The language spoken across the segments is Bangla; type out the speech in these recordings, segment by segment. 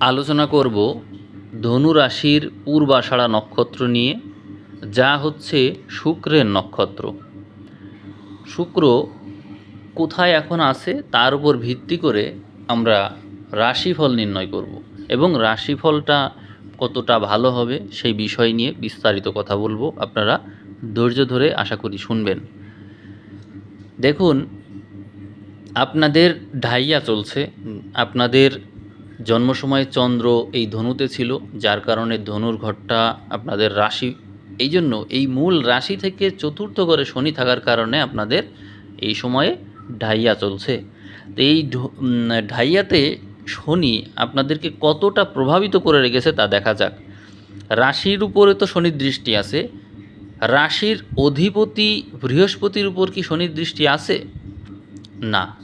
আলোচনা করব ধনু রাশির পূর্বাষাঢ়া নক্ষত্র নিয়ে, যা হচ্ছে শুক্রের নক্ষত্র। শুক্র কোথায় এখন আছে তার উপর ভিত্তি করে আমরা রাশিফল নির্ণয় করব এবং রাশিফলটা কতটা ভালো হবে সেই বিষয় নিয়ে বিস্তারিত কথা বলব। আপনারা ধৈর্য ধরে আশা করি শুনবেন। দেখুন, আপনাদের ঢাইয়া চলছে, আপনাদের জন্ম সময় চন্দ্র এই ধনুতে ছিল, যার কারণে ধনুর ঘরটা আপনাদের রাশি, এই জন্য এই মূল রাশি থেকে চতুর্থ ঘরে শনি থাকার কারণে আপনাদের এই সময়ে ঢাইয়া চলছে। তো এই ঢাইয়াতে শনি আপনাদেরকে কতটা প্রভাবিত করে রেখেছে তা দেখা যাক। রাশির উপরে তো শনির দৃষ্টি আছে। রাশির অধিপতি বৃহস্পতির উপর কি শনির দৃষ্টি আছে? না।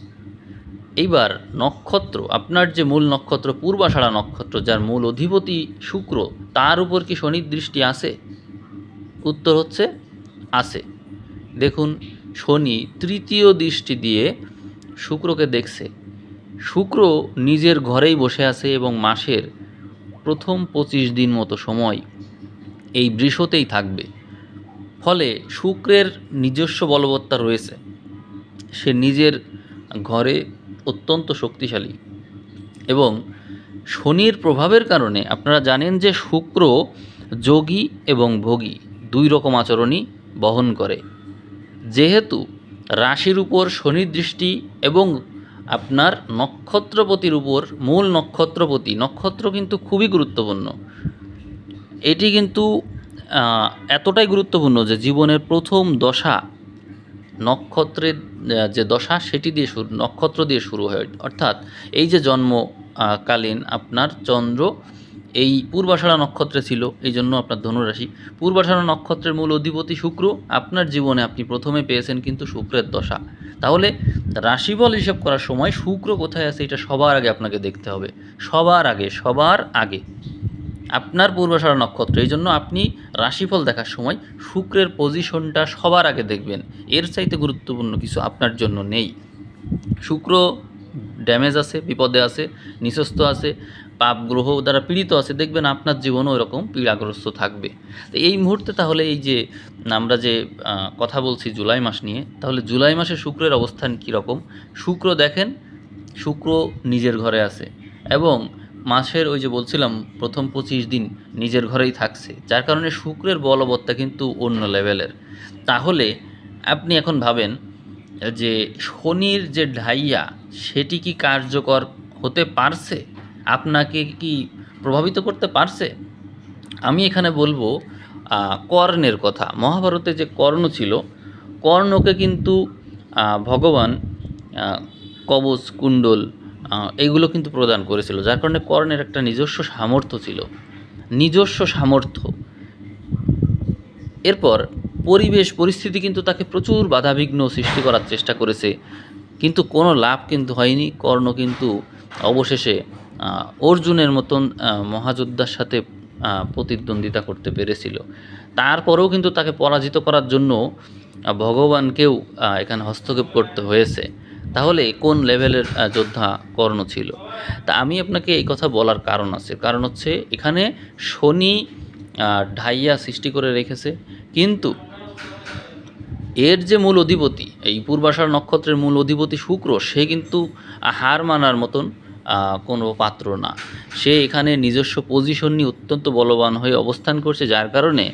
এইবার নক্ষত্র, আপনার যে মূল নক্ষত্র, পূর্বাষাঢ়া নক্ষত্র, যার মূল অধিপতি শুক্র, তার উপর কি শনির দৃষ্টি আছে উত্তর হচ্ছে, আসে। দেখুন, শনি তৃতীয় দৃষ্টি দিয়ে শুক্রকে দেখছে। শুক্র নিজের ঘরেই বসে আছে এবং মাসের প্রথম পঁচিশ দিন মতো সময় এই বৃষতেই থাকবে। ফলে শুক্রের নিজস্ব বলবত্তা রয়েছে। সে নিজের ঘরে অত্যন্ত শক্তিশালী। এবং শনির প্রভাবের কারণে আপনারা জানেন যে শুক্র যোগী এবং ভোগী দুই রকম আচরণই বহন করে। যেহেতু রাশির উপর শনির দৃষ্টি এবং আপনার নক্ষত্রপতির উপর মূল নক্ষত্রপতি, নক্ষত্র কিন্তু খুবই গুরুত্বপূর্ণ। এটি কিন্তু এতটাই গুরুত্বপূর্ণ যে জীবনের প্রথম দশা নক্ষত্রের যে দশা সেটি দিয়ে শুরু নক্ষত্র দিয়ে শুরু হয়। অর্থাৎ এই যে জন্ম আহ, কালীন আপনার চন্দ্র এই পূর্বাষাঢ়া নক্ষত্রে ছিল এই জন্য আপনার ধনুরাশি। পূর্বাষাঢ়া নক্ষত্রের মূল অধিপতি শুক্র আপনার জীবনে আপনি প্রথমে পেয়েছেন কিন্তু শুক্রের দশা। তাহলে রাশিফল হিসাব করার সময় শুক্র কোথায় আছে এটা সবার আগে আপনাকে দেখতে হবে। সবার আগে সবার আগে। আপনার পূর্বাষাঢ়া নক্ষত্র, এই জন্য আপনি রাশিফল দেখার সময় শুক্রের পজিশনটা সবার আগে দেখবেন। এর চাইতে গুরুত্বপূর্ণ কিছু আপনার জন্য নেই। শুক্র ড্যামেজ আছে, বিপদে আছে নিঃস্ব আছে, পাপ গ্রহ দ্বারা পীড়িত আছে, দেখবেন আপনার জীবনও এরকম পীড়াগ্রস্ত থাকবে। তো এই মুহূর্তে তাহলে এই যে আমরা যে কথা বলছি জুলাই মাস নিয়ে, তাহলে জুলাই মাসে শুক্রের অবস্থান কীরকম? শুক্র দেখেন, শুক্র নিজের ঘরে আছে এবং মাসের ওই যে বলছিলাম, প্রথম পঁচিশ দিন নিজের ঘরেই থাকছে। যার কারণে শুক্রের বলবত্তা কিন্তু অন্য লেভেলের। তাহলে আপনি এখন ভাবেন যে শনির যে ঢাইয়া, সেটি কি কার্যকর হতে পারছে? আপনাকে কি প্রভাবিত করতে পারছে? আমি এখানে বলব কর্ণের কথা। মহাভারতে যে কর্ণ ছিল, কর্ণকে কিন্তু ভগবান কবচ, কুণ্ডল এগুলো কিন্তু প্রদান করেছিল, যার কারণে কর্ণের একটা নিজস্ব সামর্থ্য ছিল। নিজস্ব সামর্থ্য। এরপর পরিবেশ, পরিস্থিতি কিন্তু তাকে প্রচুর বাধাবিঘ্ন সৃষ্টি করার চেষ্টা করেছে, কিন্তু কোনো লাভ কিন্তু হয়নি। কর্ণ কিন্তু অবশেষে অর্জুনের মতন মহাযোদ্ধার সাথে প্রতিদ্বন্দ্বিতা করতে পেরেছিল। তারপরেও কিন্তু তাকে পরাজিত করার জন্য ভগবানকেও এখানে হস্তক্ষেপ করতে হয়েছে। তাহলে কোন লেভেলের যোদ্ধা কর্ণ ছিল? তা আমি আপনাকে এই কথা বলার কারণ আছে। কারণ হচ্ছে এখানে শনি ঢাইয়া সৃষ্টি করে রেখেছে। কিন্তু এর যে মূল অধিপতি, এই পূর্বাশার নক্ষত্রের মূল অধিপতি শুক্র, সে কিন্তু হার মানার মতন কোনো পাত্র না। সে এখানে নিজস্ব পজিশন নিয়ে অত্যন্ত বলবান হয়ে অবস্থান করছে, যার কারণে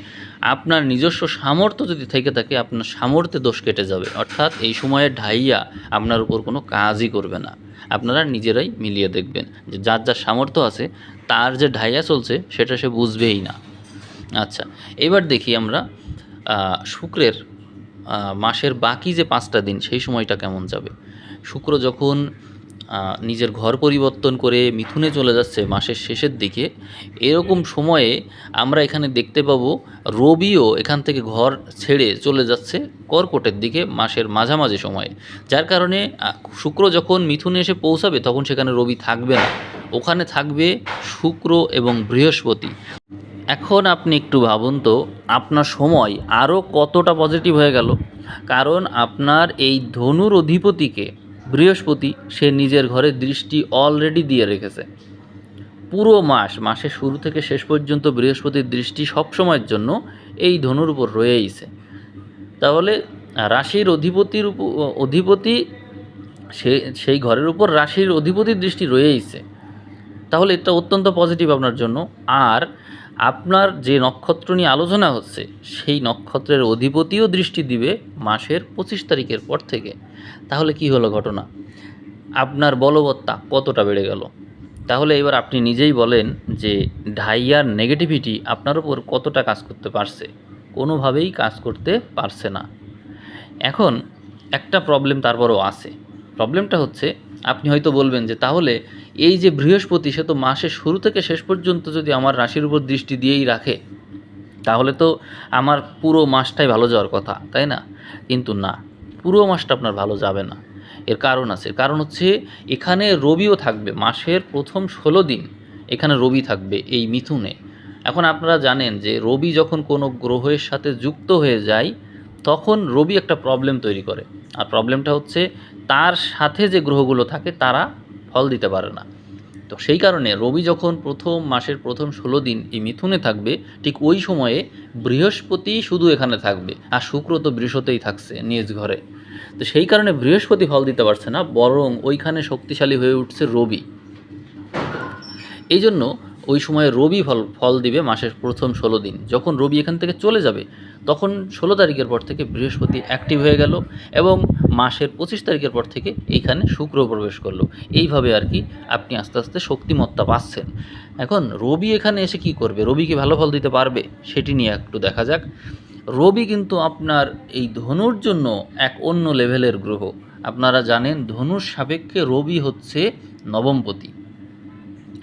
আপনার নিজস্ব সামর্থ্য যদি থেকে থাকে, আপনার সামর্থ্যে দোষ কেটে যাবে। অর্থাৎ এই সময়ে ঢাইয়া আপনার উপর কোনো কাজই করবে না। আপনারা নিজেরাই মিলিয়ে দেখবেন যে যার যার সামর্থ্য আছে, তার যে ঢাইয়া চলছে, সেটা সে বুঝবেই না। আচ্ছা এবার দেখি আমরা শুক্রের মাসের বাকি যে পাঁচটা দিন, সেই সময়টা কেমন যাবে? শুক্র যখন নিজের ঘর পরিবর্তন করে মিথুনে চলে যাচ্ছে মাসের শেষের দিকে। এরকম সময়ে আমরা এখানে দেখতে পাবো রবিও এখান থেকে ঘর ছেড়ে চলে যাচ্ছে কর্কটের দিকে মাসের মাঝামাঝি সময়ে। যার কারণে শুক্র যখন মিথুনে এসে পৌঁছাবে তখন সেখানে রবি থাকবে না। ওখানে থাকবে শুক্র এবং বৃহস্পতি। এখন আপনি একটু ভাবুন তো, আপনার সময় আরও কতটা পজিটিভ হয়ে গেল? কারণ আপনার এই ধনুর অধিপতিকে বৃহস্পতি সে নিজের ঘরে দৃষ্টি অলরেডি দিয়ে রেখেছে। পুরো মাস, মাসের শুরু থেকে শেষ পর্যন্ত বৃহস্পতির দৃষ্টি সবসময়ের জন্য এই ধনুর উপর রয়েইছে। তাহলে রাশির অধিপতির অধিপতি, সে, সেই ঘরের উপর রাশির অধিপতির দৃষ্টি রয়েইছে। তাহলে এটা অত্যন্ত পজিটিভ আপনার জন্য। আর আপনার যে নক্ষত্র নিয়ে আলোচনা হচ্ছে, সেই নক্ষত্রের অধিপতিও দৃষ্টি দিবে মাসের পঁচিশ তারিখের পর থেকে। তাহলে কি হলো ঘটনা? আপনার বলবত্তা কতটা বেড়ে গেল? তাহলে এবার আপনি নিজেই বলেন যে ঢাইয়ার নেগেটিভিটি আপনার উপর কতটা কাজ করতে পারছে। কোনোভাবেই কাজ করতে পারছে না। এখন একটা প্রবলেম তারপরও আছে। প্রবলেমটা হচ্ছে, আপনি হয়তো বলবেন যে তাহলে এই যে বৃহস্পতি, সে তো মাসের শুরু থেকে শেষ পর্যন্ত যদি আমার রাশির উপর দৃষ্টি দিয়েই রাখে, তাহলে তো আমার পুরো মাসটাই ভালো যাওয়ার কথা, তাই না? কিন্তু না, পুরো মাসটা আপনার ভালো যাবে না। এর কারণ আছে কারণ হচ্ছে এখানে রবিও থাকবে, মাসের প্রথম ষোলো দিন এখানে রবি থাকবে, এই মিথুনে। এখন আপনারা জানেন যে রবি যখন কোনো গ্রহের সাথে যুক্ত হয়ে যায়, তখন রবি একটা প্রবলেম তৈরি করে। আর প্রবলেমটা হচ্ছে তার সাথে যে গ্রহগুলো থাকে, তারা ফল দিতে পারে না। তো সেই কারণে রবি যখন প্রথম মাসের প্রথম ষোলো দিন এই মিথুনে থাকবে, ঠিক ওই সময়ে বৃহস্পতি শুধু এখানে থাকবে আর শুক্র তো বৃহস্পতিই থাকছে নিজ ঘরে। তো সেই কারণে বৃহস্পতি ফল দিতে পারছে না, বরং ওইখানে শক্তিশালী হয়ে উঠছে রবি। এই জন্য ওই সময় রবি ফল ফল দিবে মাসের প্রথম ষোলো দিন। যখন রবি এখান থেকে চলে যাবে তখন ষোলো তারিখের পর থেকে বৃহস্পতি অ্যাক্টিভ হয়ে গেল এবং মাসের পঁচিশ তারিখের পর থেকে এইখানে শুক্র প্রবেশ করল। এইভাবে আর কি আপনি আস্তে আস্তে শক্তিমত্তা পাচ্ছেন। এখন রবি এখানে এসে কি করবে? রবি কি ভালো ফল দিতে পারবে? সেটি নিয়ে একটু দেখা যাক। রবি কিন্তু আপনার এই ধনুর জন্য এক অন্য লেভেলের গ্রহ। আপনারা জানেন ধনুর সাপেক্ষে রবি হচ্ছে নবমপতি।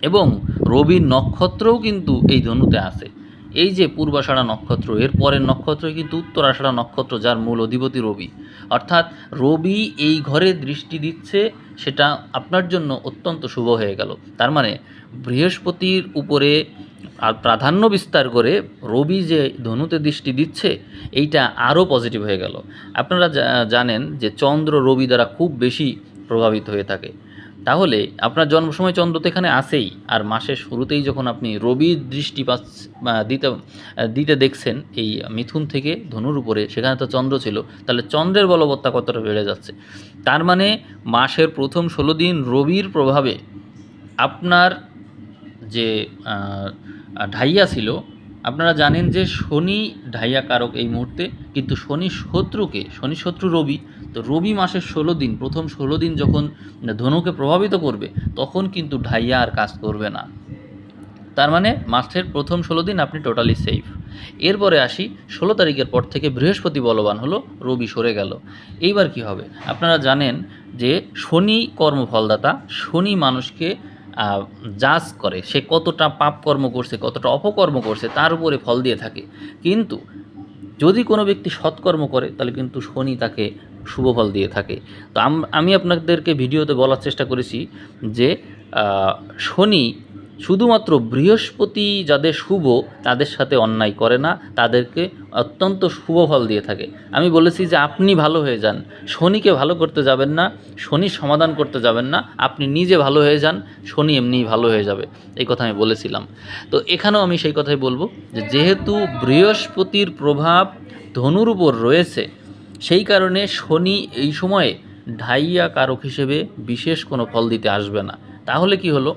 এবং রবির নক্ষত্রও কিন্তু এই ধনুতে আছে। এই যে পূর্বাষাঢ়া নক্ষত্র, এর পরের নক্ষত্র কিন্তু উত্তরাষাঢ়া নক্ষত্র, যার মূল অধিপতি রবি। অর্থাৎ রবি এই ঘরে দৃষ্টি দিচ্ছে, সেটা আপনার জন্য অত্যন্ত শুভ হয়ে গেল। তার মানে বৃহস্পতির উপরে আর প্রাধান্য বিস্তার করে রবি যে ধনুতে দৃষ্টি দিচ্ছে, এইটা আরও পজিটিভ হয়ে গেল। আপনারা জানেন যে চন্দ্র রবি দ্বারা খুব বেশি প্রভাবিত হয়ে থাকে। তাহলে আপনার জন্ম সময় চন্দ্র তো এখানে আসেই আর মাসের শুরুতেই যখন আপনি রবির দৃষ্টি দিতে দিতে দেখছেন এই মিথুন থেকে ধনুর উপরে, সেখানে তো চন্দ্র ছিল, তাহলে চন্দ্রের বলবত্তা কতটা বেড়ে যাচ্ছে? তার মানে মাসের প্রথম ষোলো দিন রবির প্রভাবে আপনার যে ঢাইয়া ছিল আপনারা জানেন যে শনি ঢাইয়া কারক এই মুহূর্তে, কিন্তু শনি শত্রুকে, শনি শত্রু রবি, তো রবি মাসের ষোলো দিন, প্রথম ষোলো দিন যখন ধনুকে প্রভাবিত করবে, তখন কিন্তু ঢাইয়া আর কাজ করবে না। তার মানে মাসের প্রথম ষোলো দিন আপনি টোটালি সেফ। এরপরে আসি, ষোলো তারিখের পর থেকে বৃহস্পতি বলবান হলো, রবি সরে গেল। এইবার কি হবে? আপনারা জানেন যে শনি কর্মফলদাতা, শনি মানুষকে জাজ করে সে কতটা পাপ কর্ম করছে, কতটা অপকর্ম করছে, তার উপরে ফল দিয়ে থাকে। কিন্তু যদি কোনো ব্যক্তি সৎকর্ম করে, তাহলে কিন্তু শনি তাকে শুভ ফল দিয়ে থাকে। তো আমি আপনাদেরকে ভিডিওতে বলার চেষ্টা করেছি যে শনি শুধুমাত্র বৃহস্পতি যাদের শুভ, তাদের সাথে অন্যায় করে না, তাদেরকে অত্যন্ত শুভ ফল দিয়ে থাকে। আমি বলেছি যে আপনি ভালো হয়ে যান। শনিকে ভালো করতে যাবেন না, শনি সমাধান করতে যাবেন না, আপনি নিজে ভালো হয়ে যান, শনি এমনিই ভালো হয়ে যাবে। এই কথা আমি বলেছিলাম। তো এখানেও আমি সেই কথাই বলব যে যেহেতু বৃহস্পতির প্রভাব ধনুর উপর রয়েছে, সেই কারণে শনি এই সময়ে ঢাইয়া কারক হিসেবে বিশেষ কোনো ফল দিতে আসবে না। তাহলে কি হলো?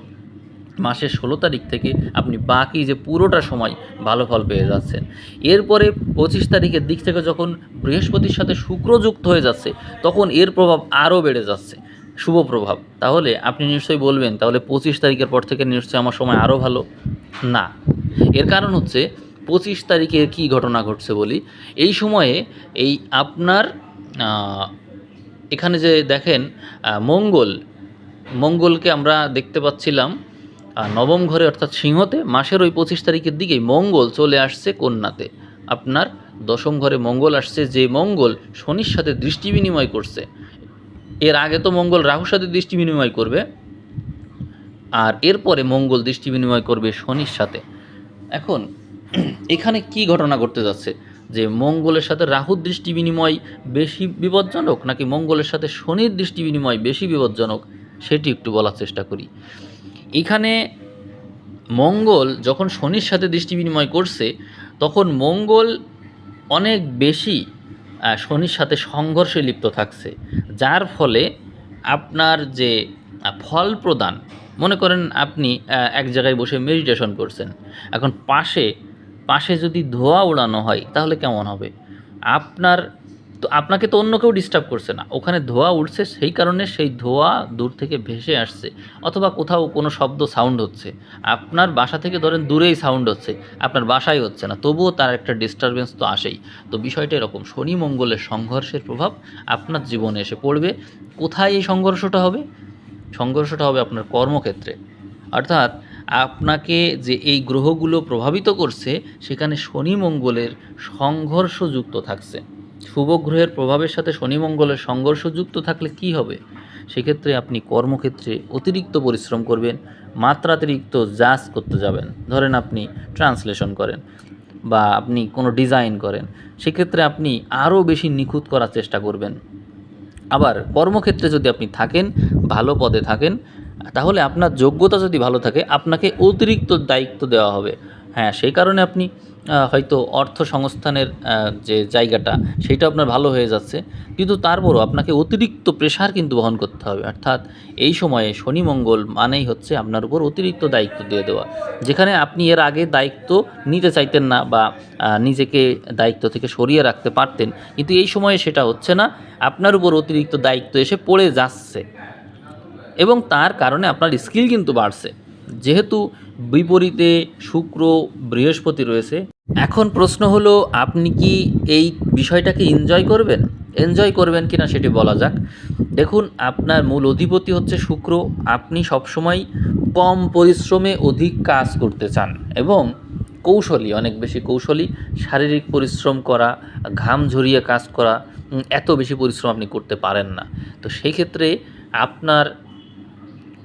মাসের ষোলো তারিখ থেকে আপনি বাকি যে পুরোটা সময় ভালো ফল পেয়ে যাচ্ছেন। এরপরে পঁচিশ তারিখের দিক থেকে যখন বৃহস্পতির সাথে শুক্র যুক্ত হয়ে যাচ্ছে, তখন এর প্রভাব আরও বেড়ে যাচ্ছে। শুভ প্রভাব। তাহলে আপনি নিশ্চয়ই বলবেন, তাহলে পঁচিশ তারিখের পর থেকে নিশ্চয়ই আমার সময় আরও ভালো? না। এর কারণ হচ্ছে, পঁচিশ তারিখে কি ঘটনা ঘটছে বলি, এই সময়ে এই আপনার এখানে যে দেখেন মঙ্গল, মঙ্গলকে আমরা দেখতে পাচ্ছিলাম নবম ঘরে অর্থাৎ সিংহতে মাসের ওই পঁচিশ তারিখের দিকেই মঙ্গল চলে আসছে কন্যাতে। আপনার দশম ঘরে মঙ্গল আসছে, যে মঙ্গল শনির সাথে দৃষ্টি বিনিময় করছে। এর আগে তো মঙ্গল রাহুর সাথে দৃষ্টি বিনিময় করবে, আর এরপরে মঙ্গল দৃষ্টি বিনিময় করবে শনির সাথে। এখন এখানে কি ঘটনা ঘটতে যাচ্ছে? যে মঙ্গলের সাথে রাহুর দৃষ্টি বিনিময় বেশি বিপজ্জনক, নাকি মঙ্গলের সাথে শনির দৃষ্টি বিনিময় বেশি বিপজ্জনক, সেটি একটু বলার চেষ্টা করি। এখানে মঙ্গল যখন শনির সাথে দৃষ্টি বিনিময় করছে, তখন মঙ্গল অনেক বেশি শনির সাথে সংঘর্ষে লিপ্ত থাকছে। যার ফলে আপনার যে ফল প্রদান, মনে করেন আপনি এক জায়গায় বসে মেডিটেশন করছেন, এখন পাশে পাশে যদি ধোঁয়া উড়ানো হয়, তাহলে কেমন হবে? আপনার তো আপনাকে তো অন্য কেউ ডিস্টার্ব করছে না। ওখানে ধোঁয়া উঠছে, সেই কারণে সেই ধোঁয়া দূর থেকে ভেসে আসছে, অথবা কোথাও কোনো শব্দ সাউন্ড হচ্ছে। আপনার বাসা থেকে ধরেন দূরেই সাউন্ড হচ্ছে, আপনার বাসায় হচ্ছে না, তবুও তার একটা ডিস্টারবেন্স তো আসেই। তো বিষয়টা এরকম, শনি মঙ্গলের সংঘর্ষের প্রভাব আপনার জীবনে এসে পড়বে। কোথায় এই সংঘর্ষটা হবে? সংঘর্ষটা হবে আপনার কর্মক্ষেত্রে। অর্থাৎ আপনাকে যে এই গ্রহগুলো প্রভাবিত করছে, সেখানে শনি মঙ্গলের সংঘর্ষযুক্ত থাকছে। শুভ গ্রহের প্রভাবের সাথে শনি মঙ্গলের সংঘর্ষযুক্ত থাকলে কি হবে? সেক্ষেত্রে আপনি কর্মক্ষেত্রে অতিরিক্ত পরিশ্রম করবেন, মাত্রাতিরিক্ত জাজ করতে যাবেন। ধরেন আপনি ট্রান্সলেশন করেন বা আপনি কোনো ডিজাইন করেন, সেক্ষেত্রে আপনি আরও বেশি নিখুঁত করার চেষ্টা করবেন। আবার কর্মক্ষেত্রে যদি আপনি থাকেন, ভালো পদে থাকেন, তাহলে আপনার যোগ্যতা যদি ভালো থাকে, আপনাকে অতিরিক্ত দায়িত্ব দেওয়া হবে। হ্যাঁ সেই কারণে আপনি হয়তো অর্থ সংস্থানের যে জায়গাটা, সেটা আপনার ভালো হয়ে যাচ্ছে। কিন্তু তারপরও আপনাকে অতিরিক্ত প্রেশার কিন্তু বহন করতে হবে। অর্থাৎ এই সময়ে শনি মঙ্গল মানেই হচ্ছে আপনার উপর অতিরিক্ত দায়িত্ব দিয়ে দেওয়া। যেখানে আপনি এর আগে দায়িত্ব নিতে চাইতেন না বা নিজেকে দায়িত্ব থেকে সরিয়ে রাখতে পারতেন। কিন্তু এই সময়ে সেটা হচ্ছে না। আপনার উপর অতিরিক্ত দায়িত্ব এসে পড়ে যাচ্ছে। এবং তার কারণে আপনার স্কিল কিন্তু বাড়ছে। যেহেতু বিপরীতে শুক্র বৃহস্পতি রয়েছে, এখন প্রশ্ন হলো, আপনি কি এই বিষয়টাকে এনজয় করবেন? এনজয় করবেন কিনা সেটি বলা যাক। দেখুন, আপনার মূল অধিপতি হচ্ছে শুক্র। আপনি সবসময় কম পরিশ্রমে অধিক কাজ করতে চান এবং কৌশলী, অনেক বেশি কৌশলী, শারীরিক পরিশ্রম করা, ঘাম ঝরিয়ে কাজ করা এত বেশি পরিশ্রম আপনি করতে পারেন না। তো সেই ক্ষেত্রে আপনার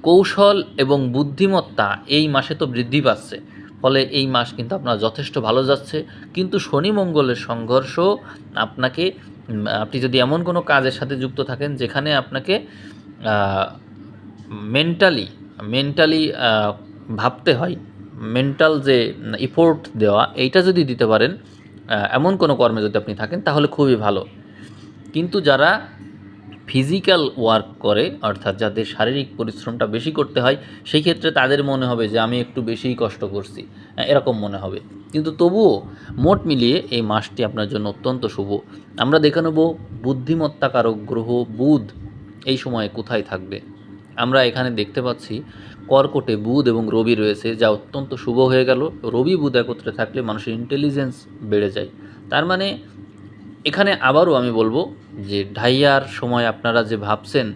কৌশল এবং বুদ্ধিমত্তা এই মাসে তো বৃদ্ধি পাচ্ছে। ফলে এই মাস কিন্তু আপনার যথেষ্ট ভালো যাচ্ছে। কিন্তু শনি মঙ্গলের সংঘর্ষ আপনাকে, আপনি যদি এমন কোনো কাজের সাথে যুক্ত থাকেন যেখানে আপনাকে মেন্টালি মেন্টালি ভাবতে হয় মেন্টাল যে ইফোর্ট দেওয়া, এইটা যদি দিতে পারেন এমন কোনো কর্মে যদি আপনি থাকেন তাহলে খুবই ভালো। কিন্তু যারা ফিজিক্যাল ওয়ার্ক করে অর্থাৎ যাদের শারীরিক পরিশ্রমটা বেশি করতে হয় সেই ক্ষেত্রে তাদের মনে হবে যে আমি একটু বেশিই কষ্ট করছি। আহ, এরকম মনে হবে। কিন্তু তবুও মোট মিলিয়ে এই মাসটি আপনার জন্য অত্যন্ত শুভ। আমরা দেখে নেব বুদ্ধিমত্তাকারক গ্রহ বুধ এই সময়ে কোথায় থাকবে। আমরা এখানে দেখতে পাচ্ছি কর্কটে বুধ এবং রবি রয়েছে যা অত্যন্ত শুভ হয়ে গেল। রবি বুধ একত্রে থাকলে মানুষের ইন্টেলিজেন্স বেড়ে যায়। তার মানে এখানে আবারও আমি বলব যে ঢাইয়ার সময় আপনারা যে ভাবছেন,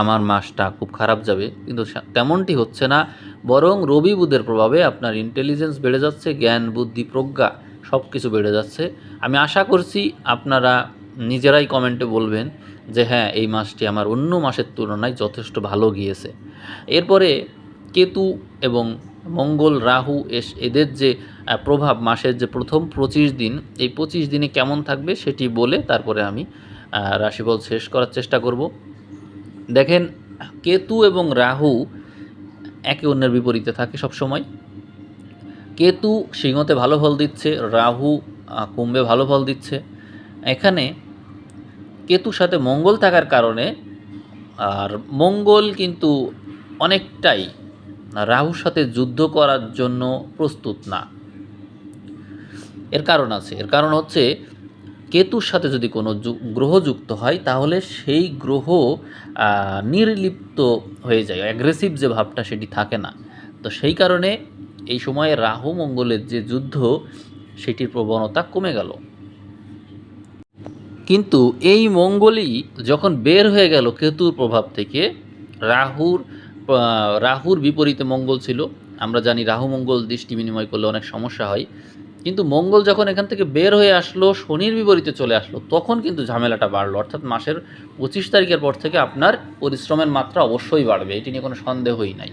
আমার মাসটা খুব খারাপ যাবে, কিন্তু তেমনটি হচ্ছে না। বরং রবি বুধের প্রভাবে আপনার ইন্টেলিজেন্স বেড়ে যাচ্ছে, জ্ঞান, বুদ্ধি, প্রজ্ঞা সব কিছু বেড়ে যাচ্ছে। আমি আশা করছি আপনারা নিজেরাই কমেন্টে বলবেন যে হ্যাঁ এই মাসটি আমার অন্য মাসের তুলনায় যথেষ্ট ভালো গিয়েছে। এরপরে কেতু এবং মঙ্গল, রাহু, এস, এদের যে প্রভাব মাসের যে প্রথম পঁচিশ দিন, এই পঁচিশ দিনে কেমন থাকবে সেটি বলে তারপরে আমি রাশিফল শেষ করার চেষ্টা করব। দেখেন, কেতু এবং রাহু একে অন্যের বিপরীতে থাকে সব সময় কেতু সিংহতে ভালো ফল দিচ্ছে, রাহু কুম্ভে ভালো ফল দিচ্ছে। এখানে কেতুর সাথে মঙ্গল থাকার কারণে, আর মঙ্গল কিন্তু অনেকটাই রাহুর সাথে যুদ্ধ করার জন্য প্রস্তুত না। এর কারণ আছে। এর কারণ হচ্ছে, কেতুর সাথে যদি কোনো গ্রহ যুক্ত হয়, তাহলে সেই গ্রহ নির্লিপ্ত হয়ে যায়। অ্যাগ্রেসিভ যে ভাবটা সেটি থাকে না। তো সেই কারণে এই সময়ে রাহু মঙ্গলের যে যুদ্ধ, সেটির প্রবণতা কমে গেল। কিন্তু এই মঙ্গলই যখন বের হয়ে গেল কেতুর প্রভাব থেকে, রাহুর রাহুর বিপরীতে মঙ্গল ছিল। আমরা জানি রাহু মঙ্গল দৃষ্টি বিনিময় করলে অনেক সমস্যা হয়। কিন্তু মঙ্গল যখন এখান থেকে বের হয়ে আসলো, শনির বিপরীতে চলে আসলো, তখন কিন্তু ঝামেলাটা বাড়লো। অর্থাৎ মাসের পঁচিশ তারিখের পর থেকে আপনার পরিশ্রমের মাত্রা অবশ্যই বাড়বে। এটি নিয়ে কোনো সন্দেহই নাই।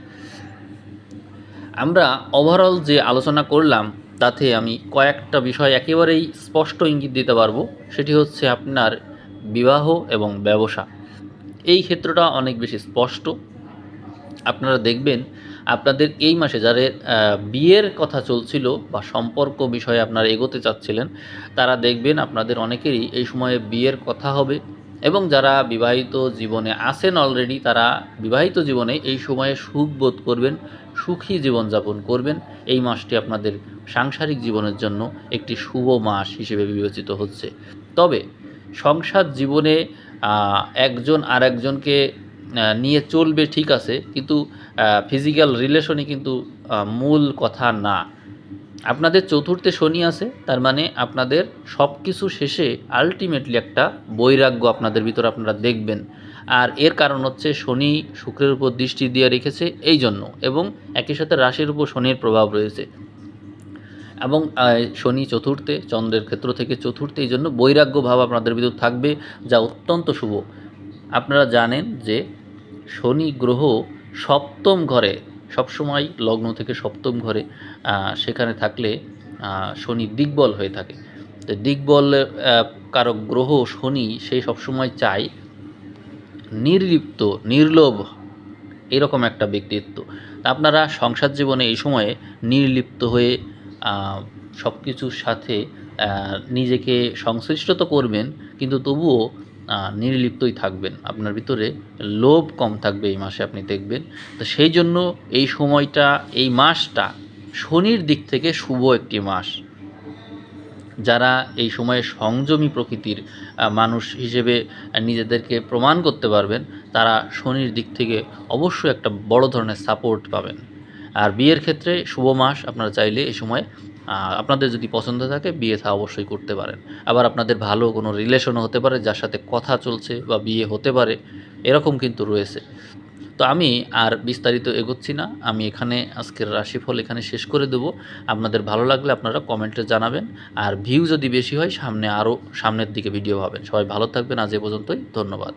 আমরা ওভারঅল যে আলোচনা করলাম, তাতে আমি কয়েকটা বিষয় একেবারেই স্পষ্ট ইঙ্গিত দিতে পারব। সেটি হচ্ছে আপনার বিবাহ এবং ব্যবসা। এই ক্ষেত্রটা অনেক বেশি স্পষ্ট। আপনারা দেখবেন আপনাদের এই মাসে যাদের বিয়ের কথা চলছিল বা সম্পর্ক বিষয়ে আপনারা এগোতে চাচ্ছিলেন, তারা দেখবেন আপনাদের অনেকেরই এই সময়ে বিয়ের কথা হবে এবং যারা বিবাহিত জীবনে আছেন অলরেডি তারা বিবাহিত জীবনে এই সময়ে সুখ বোধ করবেন, সুখী জীবনযাপন করবেন। এই মাসটি আপনাদের সাংসারিক জীবনের জন্য একটি শুভ মাস হিসেবে বিবেচিত হচ্ছে। তবে সংসার জীবনে একজন আর একজনকে নিয়ে চলবে ঠিক আছে, কিন্তু ফিজিক্যাল রিলেশনই কিন্তু মূল কথা না। আপনাদের চতুর্থে শনি আছে, তার মানে আপনাদের সব কিছু শেষে আলটিমেটলি একটা বৈরাগ্য আপনাদের ভিতর আপনারা দেখবেন। আর এর কারণ হচ্ছে শনি শুক্রের উপর দৃষ্টি দিয়ে রেখেছে এই জন্য, এবং একই সাথে রাশির উপর শনির প্রভাব রয়েছে। এবং শনি চতুর্থে, চন্দ্রের ক্ষেত্র থেকে চতুর্থে, এই জন্য বৈরাগ্য ভাব আপনাদের ভিতর থাকবে, যা অত্যন্ত শুভ। আপনারা জানেন যে শনি গ্রহ সপ্তম ঘরে সবসময় লগ্ন থেকে সপ্তম ঘরে সেখানে থাকলে শনি দিগ্বল হয়ে থাকে। তো দিগ্বল কারক গ্রহ শনি, সে সবসময় চায় নির্লিপ্ত, নির্লোভ এরকম একটা ব্যক্তিত্ব। আপনারা সংসার জীবনে এই সময়ে নির্লিপ্ত হয়ে সব কিছুর সাথে নিজেকে সংশ্লিষ্ট তো করবেন, কিন্তু তবুও নির্লিপ্তই থাকবেন। আপনার ভিতরে লোভ কম থাকবে এই মাসে আপনি দেখবেন। তো সেই জন্য এই সময়টা, এই মাসটা শনির দিক থেকে শুভ একটি মাস। যারা এই সময়ে সংযমী প্রকৃতির মানুষ হিসেবে নিজেদেরকে প্রমাণ করতে পারবেন, তারা শনির দিক থেকে অবশ্যই একটা বড় ধরনের সাপোর্ট পাবেন। আর বিয়ের ক্ষেত্রে শুভ মাস, আপনারা চাইলে এই সময় আপনাদের যদি পছন্দ থাকে, বিয়ে থা অবশ্যই করতে পারেন। আবার আপনাদের ভালো কোনো রিলেশনও হতে পারে, যার সাথে কথা চলছে বা বিয়ে হতে পারে, এরকম কিন্তু রয়েছে। তো আমি আর বিস্তারিত এগোচ্ছি না। আমি এখানে আজকের রাশিফল এখানে শেষ করে দেবো। আপনাদের ভালো লাগলে আপনারা কমেন্টে জানাবেন। আর ভিউ যদি বেশি হয়, সামনে আরও সামনের দিকে ভিডিও পাবেন। সবাই ভালো থাকবেন। আজ এ পর্যন্তই। ধন্যবাদ।